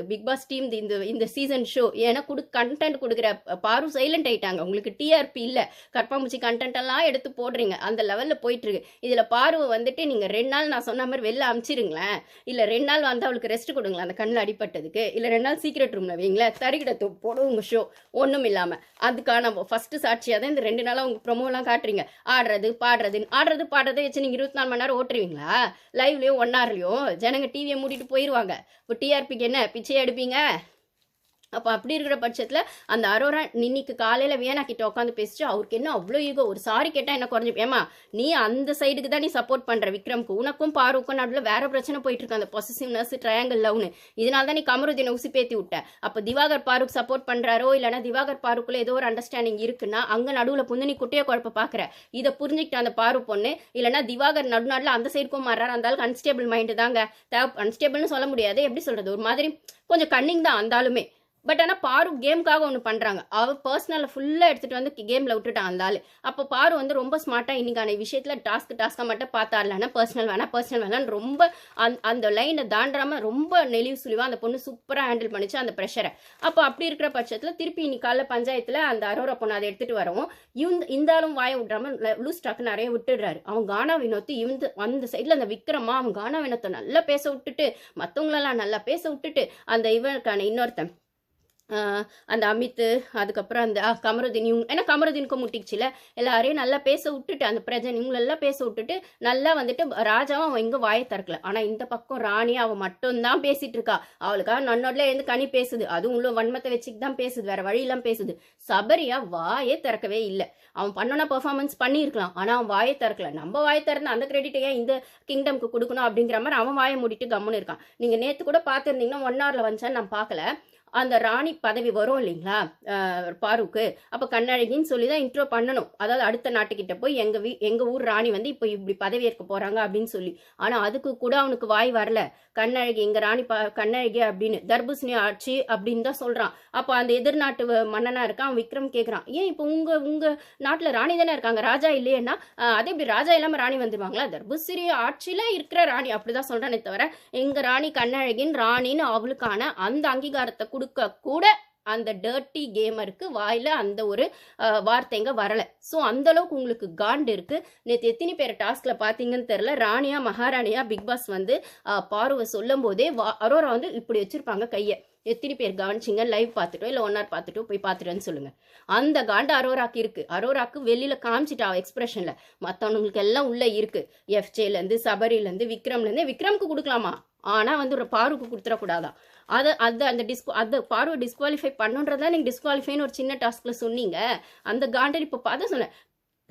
இருக்குது big pass team இந்த இந்த சீசன் ஷோ ஏன்னா கொடு கண்டென்ட் கொடுக்குற பாரு சைலண்ட் ஆயிட்டாங்க. உங்களுக்கு டிஆர்பி இல்லை. கற்பாம்பூச்சி கண்டென்ட் எல்லாம் எடுத்து போடுறீங்க. அந்த லெவலில் போயிட்டுருக்கு. இதில் பார்வை வந்துட்டு நீங்கள் ரெண்டு நாள் நான் சொன்ன மாதிரி வெளில அமுச்சிருங்களேன். இல்லை ரெண்டு நாள் வந்து அவளுக்கு ரெஸ்ட் கொடுங்களேன் அந்த கண்ணில் அடிப்பட்டதுக்கு இல்லை ரெண்டு நாள் சீக்கிரட் ரூமில் வைங்களேன். தறிக்கிட போடும் உங்கள் ஷோ ஒன்றும் இல்லாமல் அதுக்கான ஃபஸ்ட்டு சாட்சியாக தான் இந்த ரெண்டு நாளாக உங்கள் ப்ரொமோலாம் காட்டுறீங்க. ஆடுறது பாடுறது. ஆடுறது பாடுறதை வச்சு நீங்கள் இருபத்தி நாலு மணி நேரம் ஓட்டுருவீங்களா? லைவ்லேயோ ஒன் ஹவர்லையோ ஜனங்க டிவியை மூடிட்டு போயிடுவாங்க இப்போ டிஆர்பிக்கு என்ன? பிச்சை எடுப்பீங்க அப்போ அப்படி இருக்கிற பட்சத்தில் அந்த அரோரா இன்னைக்கு காலையில் வேணா கிட்ட உட்காந்து பேசிச்சு அவருக்கு என்ன அவ்வளோ ஈகோ ஒரு சாரி கேட்டால் என்ன குறைஞ்சி ஏமா நீ அந்த சைடுக்கு தான் நீ சப்போர்ட் பண்ணுற விக்ரம்க்கு. உனக்கும் பாருக்கும் நடுவில் வேற பிரச்சனை போயிட்டு இருக்கு அந்த பொசிசிவ்னஸ் ட்ரையாங்கிள் லவ்னு இதனால தான் நீ கமருதீனை உசி பேத்தி விட்ட. அப்போ திவாகர் பாருக் சப்போர்ட் பண்ணுறாரோ இல்லைனா திவாகர் பாருக்குள்ள ஏதோ ஒரு அண்டர்ஸ்டாண்டிங் இருக்குன்னா அங்கே நடுவில் புந்து நீ குட்டையை குழப்ப பார்க்குற இதை புரிஞ்சுக்கிட்ட அந்த பாரு பொண்ணு. இல்லைனா திவாகர் நடுநாட்டில் அந்த சைடுக்கும் மாறாரு அந்த அன்ஸ்டேபிள் மைண்டு தாங்க. தேவை அன்ஸ்டேபிள்னு சொல்ல முடியாது. எப்படி சொல்கிறது ஒரு மாதிரி கொஞ்சம் கன்னிங் தான் அந்தாலுமே பட் ஆனால் பாரு கேமுக்காக ஒன்று பண்ணுறாங்க அவள் பர்சனலை ஃபுல்லாக எடுத்துகிட்டு வந்து கேமில் விட்டுட்டான் அந்த ஆள். அப்போ பாரு வந்து ரொம்ப ஸ்மார்ட்டாக இன்னைக்கான விஷயத்தில் டாஸ்க் டாஸ்க்காக மட்டும் பார்த்தாருலன்னா பர்சனல் வேணாம் பர்சனல் வேணான்னு ரொம்ப அந் அந்த லைனை தாண்டாமல் ரொம்ப நெளிவு சுழிவாக அந்த பொண்ணு சூப்பராக ஹேண்டில் பண்ணிச்சு அந்த ப்ரெஷரை அப்போ அப்படி இருக்கிற பட்சத்தில் திருப்பி இன்னைக்கு காலைல பஞ்சாயத்தில் அந்த அரோரா பொண்ணு அதை எடுத்துகிட்டு வரவும் இந்த இருந்தாலும் வாயை விட்றாம லூஸ் டாக்கு நிறைய விட்டுடுறாரு. அவன் கானா வினோத்து இந்த அந்த சைடில் அந்த விக்ரமா அவன் கானா வினோத்தை நல்லா பேச விட்டுட்டு மற்றவங்களெல்லாம் நல்லா பேச விட்டுட்டு அந்த இவனுக்கான இன்னொருத்தன் அந்த அமித்து அதுக்கப்புறம் அந்த கமருதீன் இவங்க ஏன்னா கமருதீனுக்கும் முட்டிக்குச்சுல. எல்லாரையும் நல்லா பேச விட்டுட்டு அந்த பிரஜன் இவங்களெல்லாம் பேச விட்டுட்டு நல்லா வந்துட்டு ராஜாவும் அவன் எங்கே வாயை திறக்கல. ஆனால் இந்த பக்கம் ராணி அவன் மட்டும்தான் பேசிட்டு இருக்கா. அவளுக்காக நன்னோட்ல இருந்து கனி பேசுது. அதுவும் உள்ள வன்மத்தை வச்சுட்டு தான் பேசுது. வேற வழியெல்லாம் பேசுது. சபரியா வாயே திறக்கவே இல்லை. அவன் பண்ணனா பெர்ஃபார்மன்ஸ் பண்ணியிருக்கலாம். ஆனால் அவன் வாயை திறக்கல. நம்ம வாயை திறந்து அந்த கிரெடிட் ஏன் இந்த கிங்டம்க்கு கொடுக்கணும் அப்படிங்கிற மாதிரி அவன் வாயை மூடிட்டு கம்முன்னு இருக்கான். நீங்கள் நேற்று கூட பார்த்துருந்தீங்கன்னா ஒன் ஹவரில் வந்துச்சான்னு நான் பார்க்கல. அந்த ராணி பதவி வரும் இல்லைங்களா? பாருக்கு அப்போ கண்ணழகின்னு சொல்லி தான் இன்ட்ரோ பண்ணணும். அதாவது அடுத்த நாட்டுக்கிட்ட போய் எங்கள் வீ எங்கள் ஊர் ராணி வந்து இப்போ இப்படி பதவி ஏற்க போகிறாங்க அப்படின்னு சொல்லி. ஆனால் அதுக்கு கூட அவனுக்கு வாய் வரல. கண்ணழகி எங்கள் ராணி ப கண்ணழகி அப்படின்னு. தர்பூசணி ஆட்சி அப்படின்னு தான் சொல்கிறான் அப்போ அந்த எதிர்நாட்டு மன்னனாக இருக்கான். விக்ரம் கேட்குறான் ஏன் இப்போ உங்கள் உங்கள் நாட்டில் ராணி தானே இருக்காங்க? ராஜா இல்லையேன்னா அதே இப்படி ராஜா இல்லாமல் ராணி வந்துடுவாங்களா தர்பூசணி ஆட்சியில் இருக்கிற ராணி அப்படி தான் சொல்கிறானே தவிர எங்கள் ராணி கண்ணழகின் ராணின்னு அவளுக்கான அந்த அங்கீகாரத்தை கொடுக்க கூட அந்த டர்ட்டி கேமருக்கு வாயில் அந்த ஒரு வார்த்தைங்க வரலை. ஸோ அந்த அளவுக்கு உங்களுக்கு காண்டு இருக்குது நேற்று எத்தனை பேர் டாஸ்கில் பார்த்தீங்கன்னு தெரில ராணியா மகாராணியா பிக் பாஸ் வந்து பார்வை சொல்லும் போதே வா- அரோரா வந்து இப்படி வச்சுருப்பாங்க கையை. எத்தனை பேர் கவனிச்சிங்க லைவ் பார்த்துட்டோ இல்லை ஒன் ஹவர் பார்த்துட்டோ போய் பார்த்துட்டேன்னு சொல்லுங்கள் அந்த காண்டு அரோராக்கு இருக்குது அரோராக்கு வெளியில் காமிச்சிட்டா எக்ஸ்பிரஷனில் மற்றவங்களுக்கு எல்லாம் உள்ளே இருக்குது எஃப்ஜேலேருந்து சபரிலேருந்து விக்ரம்லேருந்து விக்ரம்க்கு கொடுக்கலாமா? ஆனால் வந்து ஒரு பாருக்கு கொடுத்துடக்கூடாதான் அதை அது அந்த டிஸ்கு அந்த பார்வை டிஸ்குவாலிஃபை பண்ணுன்றதான் நீங்கள் டிஸ்குவாலிஃபைன்னு ஒரு சின்ன டாஸ்கில் சொன்னீங்க. அந்த காண்டர் இப்போ பார்த்து சொன்னேன்.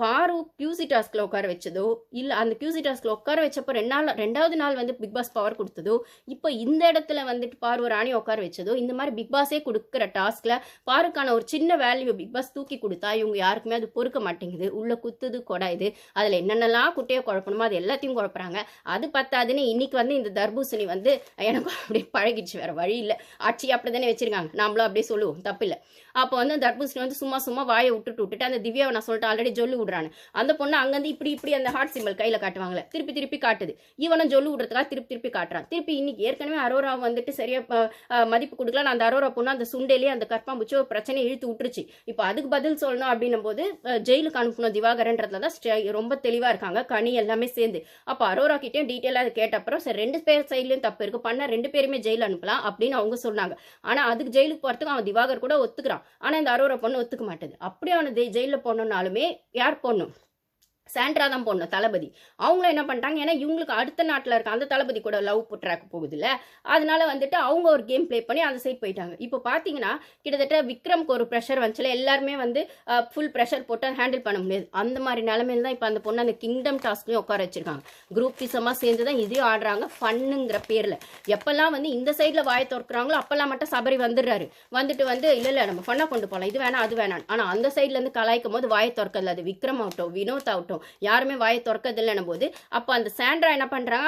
பாரு கியூசி டாஸ்க்ல உட்கார வச்சதோ இல்லை அந்த கியூசி டாஸ்கில் உட்கார வச்சப்போ ரெண்டு நாள் ரெண்டாவது நாள் வந்து பிக் பாஸ் பவர் கொடுத்ததோ இப்போ இந்த இடத்துல வந்துட்டு பாரு ராணி உட்கார வச்சதோ இந்த மாதிரி பிக் பாஸே கொடுக்குற டாஸ்கில் பாருக்கான ஒரு சின்ன வேல்யூ பிக் பாஸ் தூக்கி கொடுத்தா இவங்க யாருக்குமே அது பொறுக்க மாட்டேங்குது. உள்ளே குத்துது கொடாயுது அதில் என்னென்னலாம் குட்டையை குழப்பணுமோ அது எல்லாத்தையும் குழப்புறாங்க. அது பத்தாதுன்னு இன்னைக்கு வந்து இந்த தர்பூசணி வந்து எனக்கு அப்படியே பழகிடுச்சு. வேறு வழி இல்லை. ஆட்சி அப்படி தானே வச்சுருக்காங்க. நாமளும் அப்படியே சொல்லுவோம். தப்பு இல்லை அப்போ வந்து தர்பூசணி வந்து சும்மா சும்மா வாயை விட்டுட்டு விட்டுட்டு அந்த திவ்யாவை நான் சொல்லிட்டு ஆல்ரெடி ஜொல்லு விடுறான்னு அந்த பொண்ணு அங்கேருந்து இப்படி இப்படி அந்த ஹார்ட் சிம்பிள் கையில் காட்டுவாங்களே. திருப்பி திருப்பி காட்டுது. இவனும் ஜொல்லு விடுறதுக்காக திருப்பி திருப்பி காட்டுறான். திருப்பி இன்னைக்கு ஏற்கனவே அரோரா வந்துட்டு சரியா மதிப்பு கொடுக்கல. அந்த அரோரா பொண்ணு அந்த சுண்டையிலே அந்த கற்பாம்பூச்சி ஒரு பிரச்சனையை இழுத்து விட்டுருச்சு. இப்போ அதுக்கு பதில் சொல்லணும் அப்படின்னும் போது ஜெயிலுக்கு அனுப்பணும் திவாகரன்றதுல தான் ரொம்ப தெளிவாக இருக்காங்க. கனி எல்லாமே சேர்ந்து. அப்போ அரோரா கிட்டேயும் டீட்டெயிலாக கேட்ட அப்புறம் சரி ரெண்டு பேர் சைட்லையும் தப்பு இருக்கு. பண்ண ரெண்டு பேருமே ஜெயில் அனுப்பலாம் அப்படின்னு அவங்க சொன்னாங்க. ஆனா அதுக்கு ஜெயிலுக்கு போகிறதுக்கு அவன் திவாகர் கூட ஒத்துக்கிறான். ஆனா இந்த அரோரா பொண்ணு ஒத்துக்க மாட்டேது. அப்படியே அவனை ஜெயிலில் போனோம்னாலுமே யார் o no. சாண்ட்ரா தான் போடணும் தளபதி. அவங்களும் என்ன பண்ணிட்டாங்க ஏன்னா இவங்களுக்கு அடுத்த நாட்டில் இருக்க அந்த தளபதி கூட லவ் ட்ராக் போகுதுல்ல அதனால வந்துட்டு அவங்க ஒரு கேம் ப்ளே பண்ணி அந்த சைட் போயிட்டாங்க. இப்போ பார்த்தீங்கன்னா கிட்டத்தட்ட விக்ரம்க்கு ஒரு ப்ரெஷர் வந்துச்சுல எல்லாருமே வந்து ஃபுல் ப்ரெஷர் போட்டு ஹேண்டில் பண்ண முடியாது. அந்த மாதிரி நிலமையில தான் இப்போ அந்த பொண்ணு அந்த கிங்டம் டாஸ்க்லையும் உட்கார வச்சிருக்காங்க. குரூப் பிசமாக சேர்ந்து தான் இதையும் ஆடுறாங்க ஃபன்னுங்கிற பேரில். எப்பெல்லாம் வந்து இந்த சைடில் வாயை திறக்கிறாங்களோ அப்பெல்லாம் மட்டும் சபரி வந்துடுறாரு. வந்துட்டு வந்து இல்லை இல்லை நம்ம ஃபன்னாக கொண்டு போகலாம் இது வேணாம் அது வேணாம் ஆனால் அந்த சைட்லேருந்து கலாய்க்கும் போது வாயை திறக்கல அது விக்ரம் ஆகட்டும் வினோத் ஆகட்டும் இருக்கும் யாருமே வாயை திறக்கதில்லைன்னும் போது அப்போ அந்த சாண்ட்ரா என்ன பண்ணுறாங்க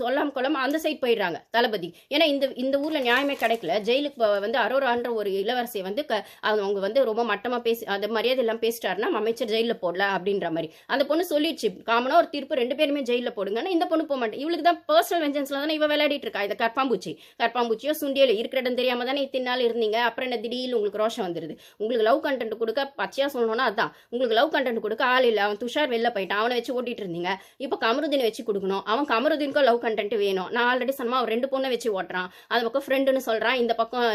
சொல்லாம கொள்ளாம அந்த சைட் போயிடுறாங்க தளபதி. ஏன்னா இந்த இந்த ஊரில் நியாயமே கிடைக்கல. ஜெயிலுக்கு வந்து அரோரான்ற ஒரு இளவரசியை வந்து க அவங்க வந்து ரொம்ப மட்டமாக பேசி அந்த மரியாதை எல்லாம் பேசிட்டாருன்னா அமைச்சர் ஜெயிலில் போடல அப்படின்ற மாதிரி. அந்த பொண்ணு சொல்லிடுச்சு காமனாக ஒரு தீர்ப்பு ரெண்டு பேருமே ஜெயிலில் போடுங்கன்னா இந்த பொண்ணு போக மாட்டேன். இவளுக்கு தான் பர்சனல் வெஞ்சன்ஸில் தானே இவ விளையாடிட்டு இருக்கா இந்த கற்பாம்பூச்சி. கற்பாம்பூச்சியோ சுண்டியலோ இருக்கிற இடம் தெரியாம தானே இத்தனை நாள் இருந்தீங்க. அப்புறம் என்ன திடீர்னு உங்களுக்கு ரோஷம் வந்துருது? உங்களுக்கு லவ் கண்டென்ட் கொடுக்க பச்சையா சொல்லணும்னா அதான். உங்களுக்கு லவ் கண்டென்ட் கொடுக்க ஆள் இல்லை. அவன் துஷார் வெளில போயிட்டான். அவனை வச்சு ஓட்டிட்டு இருந்தீங்க இப்போ கமருதீனை வச்சு கொடுக்கணும். அவன் கமருதீனுக்கும் லவ் கண்டென்ட் வேணும். நான் ஆல்ரெடி சொன்னமா அவன் ரெண்டு பொண்ணை வச்சு ஓட்டுறான். அது பக்கம் ஃப்ரெண்டுன்னு சொல்கிறான் இந்த பக்கம்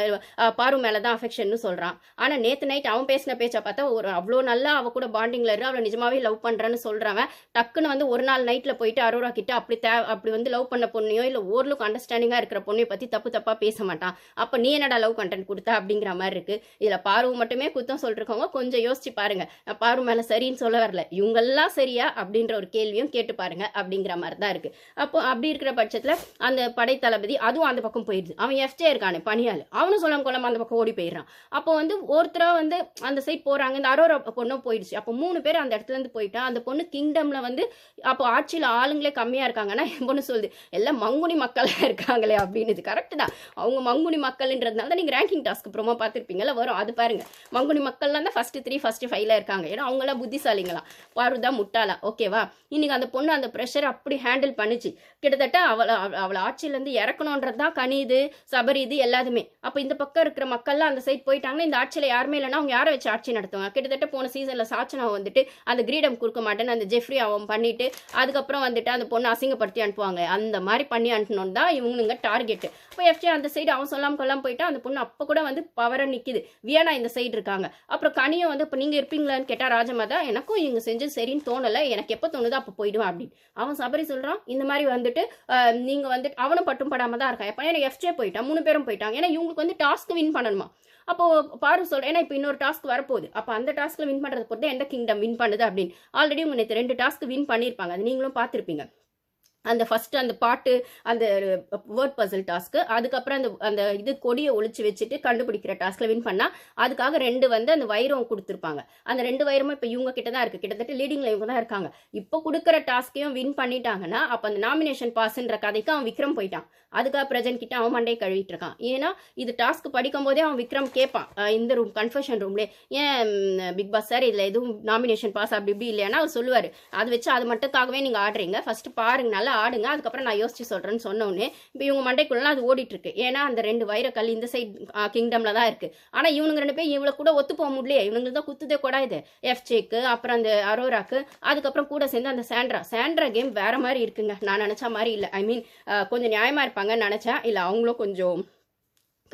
பாரு மேலே தான் அஃபெக்ஷன்னு சொல்கிறான் ஆனால் நேற்று நைட் அவன் பேசின பேச்சை பார்த்தா ஒரு அவ்வளோ நல்லா அவள் கூட பாண்டிங்கில் இருந்து அவளை நிஜமாவே லவ் பண்ணுறான்னு சொல்கிறவன் டக்குன்னு வந்து ஒரு நாள் நைட்டில் போயிட்டு அரோரா கிட்ட அப்படி தே அப்படி வந்து லவ் பண்ண பொண்ணையோ இல்லை ஓரளவுக்கு அண்டர்ஸ்டாண்டிங்காக இருக்கிற பொண்ணைய பற்றி தப்பு தப்பாக பேச மாட்டான். அப்போ நீ என்னடா லவ் கண்டென்ட் கொடுத்த அப்படிங்கிற மாதிரி இருக்குது இதில் பாரு மட்டுமே குத்தம் சொல்லிருக்கவங்க கொஞ்சம் யோசிச்சு பாருங்க. நான் பாரு மேலே சரின்னு சொல்ல வரல. இவங்கெல்லாம் சரியா அப்படின்ற ஒரு கேள்வியும் கேட்டு பாருங்க அப்படிங்கிற மாதிரி தான் இருக்கு. அப்போ அப்படி இருக்கிற பட்சத்தில் அந்த படை தளபதி அதுவும் அந்த பக்கம் போயிடுது. அவன் எஃப்ஜே இருக்கானே பணியாள். அவனும் சொல்லாம கொள்ளாம அந்த பக்கம் ஓடி போயிடுறான். அப்போ வந்து ஒருத்தரா வந்து அந்த சைட் போறாங்க இந்த அரோரா பொண்ணும் போயிடுச்சு. அப்போ மூணு பேர் அந்த இடத்துல இருந்து போயிட்டா அந்த பொண்ணு கிங்டம்ல வந்து அப்போ ஆட்சியில் ஆளுங்களே கம்மியா இருக்காங்கன்னா என் பொண்ணு சொல்லுது எல்லாம் மங்குனி மக்களாக இருக்காங்களே அப்படின்னு. இது தான். அவங்க மங்குனி மக்கள்ன்றதுனால தான் நீங்க ரேங்கிங் டாஸ்க் ப்ரோமோ பார்த்துருப்பீங்கல்ல வரும். அது பாருங்க. மங்குனி மக்கள்லாம் தான் ஃபர்ஸ்ட் த்ரீ ஃபர்ஸ்ட் ஃபைவ்ல இருக்காங்க. ஏன்னா அவங்களாம் புத்திசாலிங்களாம் பாருதா முட்டாளா ஓகேவா இன்னைக்கு அந்த பொண்ணு அந்த ப்ரெஷர் அப்படி ஹேண்டில் பண்ணிச்சு. கிட்டத்தட்ட அவளை அவளை ஆட்சியிலேருந்து இறக்கணுன்றது தான் கனி இது சபரி இது எல்லாதுமே. அப்போ இந்த பக்கம் இருக்கிற மக்கள்லாம் அந்த சைட் போயிட்டாங்கன்னா இந்த ஆட்சியில் யாருமே இல்லைன்னா அவங்க யாரை வச்சு ஆட்சி நடத்துவாங்க? கிட்டத்தட்ட போன சீசனில் சாச்சனா வந்துட்டு அந்த கிரீடம் கொடுக்க மாட்டேன்னு அந்த ஜெஃப்ரி அவன் பண்ணிட்டு அதுக்கப்புறம் வந்துட்டு அந்த பொண்ணு அசிங்கப்படுத்தி அனுப்புவாங்க. அந்த மாதிரி பண்ணி அனுப்பணும் தான் இவங்க டார்கெட் இப்போ எஃப்ஜே அந்த சைடு அவன் சொல்லாம கொள்ளாம போயிட்டா அந்த பொண்ணு அப்போ கூட வந்து பவராக நிற்கிது வியானா இந்த சைடு இருக்காங்க. அப்புறம் கனியை வந்து இப்போ நீங்கள் இருப்பீங்களான்னு கேட்டால் ராஜமாதா எனக்கும் இவங்க செஞ்சு சரின்னு தோணலை எனக்கு எப்போ தோணுதோ அப்போ போயிடுவேன் அப்படின்னு. அவன் சபரி சொல்கிறான் இந்த மாதிரி வந்துட்டு நீங்கள் வந்துட்டு அவனும் பட்டும் படாமல் தான் இருக்கான். எப்போ ஏன்னா எஃப்ஜே போயிட்டான் மூணு பேரும் போயிட்டாங்க. ஏன்னா இவங்களுக்கு வந்து டாஸ்க் வின் பண்ணணுமா? அப்போ பாரு சொல்கிறேன் ஏன்னா இப்போ இன்னொரு டாஸ்க் வரப்போகுது. அப்போ அந்த டாஸ்க்கில் வின் பண்ணுறது பொறுத்து எந்த கிங்டம் வின் பண்ணுது அப்படின்னு. ஆல்ரெடி உங்களுக்கு நேற்று ரெண்டு டாஸ்க் வின் பண்ணியிருப்பாங்க. அது நீங்களும் பார்த்துருப்பீங்க. அந்த ஃபஸ்ட்டு அந்த பாட்டு அந்த வேர்ட் பசில் டாஸ்க்கு அதுக்கப்புறம் அந்த அந்த இது கொடியை ஒழிச்சு வச்சுட்டு கண்டுபிடிக்கிற டாஸ்கில் வின் பண்ணால் அதுக்காக ரெண்டு வந்து அந்த வைரம் கொடுத்துருப்பாங்க. அந்த ரெண்டு வைரமும் இப்போ இவங்க கிட்ட தான் இருக்குது கிட்டத்தட்ட லீடிங்ல இவங்க தான் இருக்காங்க. இப்போ கொடுக்குற டாஸ்கையும் வின் பண்ணிட்டாங்கன்னா அப்போ அந்த நாமினேஷன் பாஸ்ன்ற கதைக்கு அவன் விக்ரம் போயிட்டான். அதுக்காக பிரஜன் கிட்ட அவன் மண்டையை கழுவிட்டு இருக்கான். ஏன்னா இது டாஸ்க் படிக்கும் போதே அவன் விக்ரம் கேட்பான். இந்த ரூம் கன்ஃபெஷன் ரூம்லேயே ஏன் பிக் பாஸ் சார் இதில் எதுவும் நாமினேஷன் பாஸ் அப்படி இப்படி இல்லையானா அவர் சொல்லுவார். அது வச்சு அது மட்டுக்காகவே நீங்கள் ஆடுறீங்க. ஃபஸ்ட்டு பாருங்க நல்லா ஆடுங்க. அதுக்கப்புறம் நான் யோசிச்சு சொல்கிறேன்னு சொன்ன இப்போ இவங்க மண்டைக்குள்ளே அது ஓடிட்டுருக்கு. ஏன்னா அந்த ரெண்டு வைரக்கல் இந்த சைடு கிங்டமில் தான் இருக்குது ஆனால் இவனுங்க ரெண்டு பேர் இவ்வளோ கூட ஒத்து போக முடியலையே. இவங்களுக்கு தான் குத்துதே கூட இது. எஃப்ஜேக்கு அப்புறம் அந்த அரோராக்கு அதுக்கப்புறம் கூட சேர்ந்து அந்த சாண்ட்ரா சாண்ட்ரா கேம் வேறு மாதிரி இருக்குங்க. நான் நினச்சா மாதிரி இல்லை. ஐ மீன் கொஞ்சம் நியாயமாக இருப்பாங்கன்னு நினச்சேன். இல்லை அவங்களும் கொஞ்சம்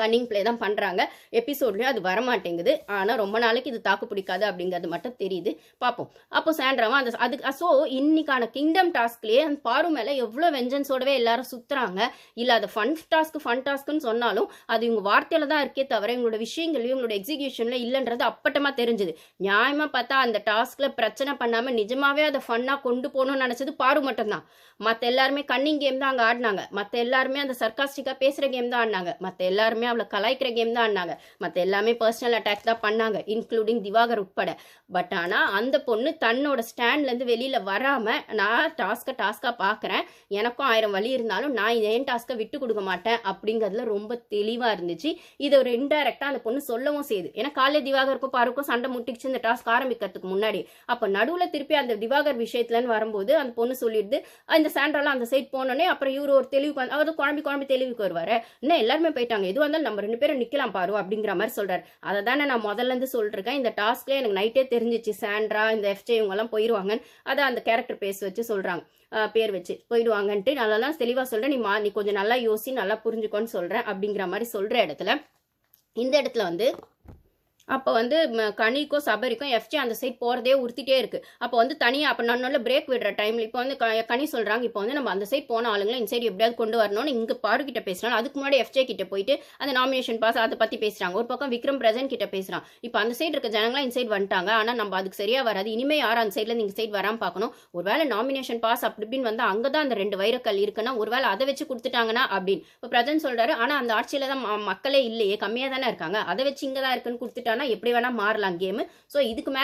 கன்னிங் ப்ளே தான் பண்ணுறாங்க எபிசோட்லேயும் அது வரமாட்டேங்குது. ஆனால் ரொம்ப நாளைக்கு இது தாக்கு பிடிக்காது அப்படிங்கிறது மட்டும் தெரியுது. பார்ப்போம் அப்போ சாண்ட்ராவும் அந்த அதுக்கு ஸோ இன்னைக்கான கிங்டம் டாஸ்க்லேயே அந்த பாரு மேலே எவ்வளோ வெஞ்சன்ஸோடவே எல்லாரும் சுற்றுறாங்க இல்லை அது ஃபன் டாஸ்க் ஃபன் டாஸ்க்குன்னு சொன்னாலும் அது இவங்க வார்த்தையில் தான் இருக்கே தவிர இவங்களோட விஷயங்களையும் இவங்களோட எக்ஸிகியூஷனில் இல்லைன்றது அப்பட்டமாக தெரிஞ்சுது. நியாயமாக பார்த்தா அந்த டாஸ்கில் பிரச்சனை பண்ணாமல் நிஜமாகவே அதை ஃபன்னாக கொண்டு போகணும்னு நினச்சது பாரு மட்டும்தான். மற்ற எல்லாருமே கன்னிங் கேம் தான் அங்கே ஆடினாங்க. மற்ற எல்லாருமே அந்த சர்க்காஸ்டிக்காக பேசுகிற கேம் தான் ஆடினாங்க. மற்ற எல்லாருமே அவளை கலாய்க்கிற கேம் தான் ஆடினாங்க. மற்ற எல்லாமே பர்சனல் அட்டாக் தான் பண்ணாங்க இன்க்ளூடிங் திவாகர் உட்பட. பட் ஆனால் அந்த பொண்ணு தன்னோட ஸ்டாண்ட்லேருந்து வெளியில் வராமல் நான் டாஸ்க்கை டாஸ்க்காக பார்க்குறேன் எனக்கும் ஆயிரம் வழி இருந்தாலும் நான் ஏன் டாஸ்க்கை விட்டு கொடுக்க மாட்டேன்? அப்படிங்கிறதுல ரொம்ப தெளிவாக இருந்துச்சு. இதை ஒரு இன்டைரக்டாக அந்த பொண்ணு சொல்லவும் செய்யுது ஏன்னா காலையில் திவாகருக்கும் பாருக்கும் சண்டை முட்டிச்சு இந்த டாஸ்க் ஆரம்பிக்கிறதுக்கு முன்னாடி. அப்போ நடுவில் திருப்பி அந்த திவாகர் விஷயத்துலன்னு வரும்போது அந்த பொண்ணு சொல்லிடுது இந்த சாண்ட்ராலாம் அந்த சைட் போனோடனே அப்புறம் இவர் ஒரு தெளிவுக்கு வந்து அவர் குழம்பி குழம்பி தெளிவுக்கு வருவார். இன்னும் எல்லாருமே போயிட்டாங்க. எதுவாக இருந்தாலும் நம்ம ரெண்டு பேரும் நிற்கலாம் பாரு அப்படிங்கிற மாதிரி சொல்கிறார் அதை தானே நான் முதல்ல இருந்து சொல்லிருக்கேன். இந்த டாஸ்க்லேயே எனக்கு நைட்டே தெரிஞ்சிச்சு. சாண்ட்ரா இந்த எஃப்ஜே இவங்கெல்லாம் போயிடுவாங்கன்னு அதை அந்த கேரக்டர் பேஸ் வச்சு சொல்கிறாங்க பேர் வச்சு போயிடுவாங்கன்ட்டு நல்லா தெளிவாக சொல்கிறேன் நீ மா நீ கொஞ்சம் நல்லா யோசி நல்லா புரிஞ்சுக்கோன்னு சொல்கிறேன் அப்படிங்கிற மாதிரி சொல்கிற இடத்துல இந்த இடத்துல வந்து அப்போ வந்து கனிக்கும் சபரிக்கும் எஃப்ஜே அந்த சைட் போகிறதே உறுத்திட்டே இருக்குது அப்போ வந்து தனியாக அப்போ நன்னொல்ல பிரேக் விடுற டைமில் இப்போ வந்து க- கனி சொல்கிறாங்க இப்போ வந்து நம்ம அந்த சைட் போன ஆளுங்களை இந்த சைடு எப்படியாவது கொண்டு வரணும்னு இங்கே பாரு கிட்ட பேசுகிறாங்க அதுக்கு முன்னாடி எஃப்ஜே கிட்ட போயிட்டு அந்த நாமினேஷன் பாஸ் அதை பற்றி பேசுகிறாங்க ஒரு பக்கம் விக்ரம் பிரசன் கிட்ட பேசுகிறான் இப்போ அந்த சைடு இருக்க ஜனங்களாம் இந்த சைடு வந்துட்டாங்க. ஆனால் நம்ம அதுக்கு சரியாக வராது. இனிமேல் யாரும் அந்த சைடில் இந்த சைடு வராமல் பார்க்கணும்? ஒருவேளை நாமினேஷன் பாஸ் அப்படி இப்படின்னு வந்து அங்கே தான் அந்த ரெண்டு வைரக்கல் இருக்குன்னா ஒருவேளை அதை வச்சு கொடுத்துட்டாங்கன்னா அப்படின்னு. இப்போ பிரஜன் சொல்கிறாரு ஆனால் அந்த ஆட்சியில் தான் ம- மக்களே இல்லையே. கம்மியாக தானே இருக்காங்க. அதை வச்சு இங்கே தான் இருக்குன்னு கொடுத்துட்டாங்க. கொடுத்துட்டானா எப்படி வேணால் மாறலாம் கேமு. ஸோ இதுக்கு மேலே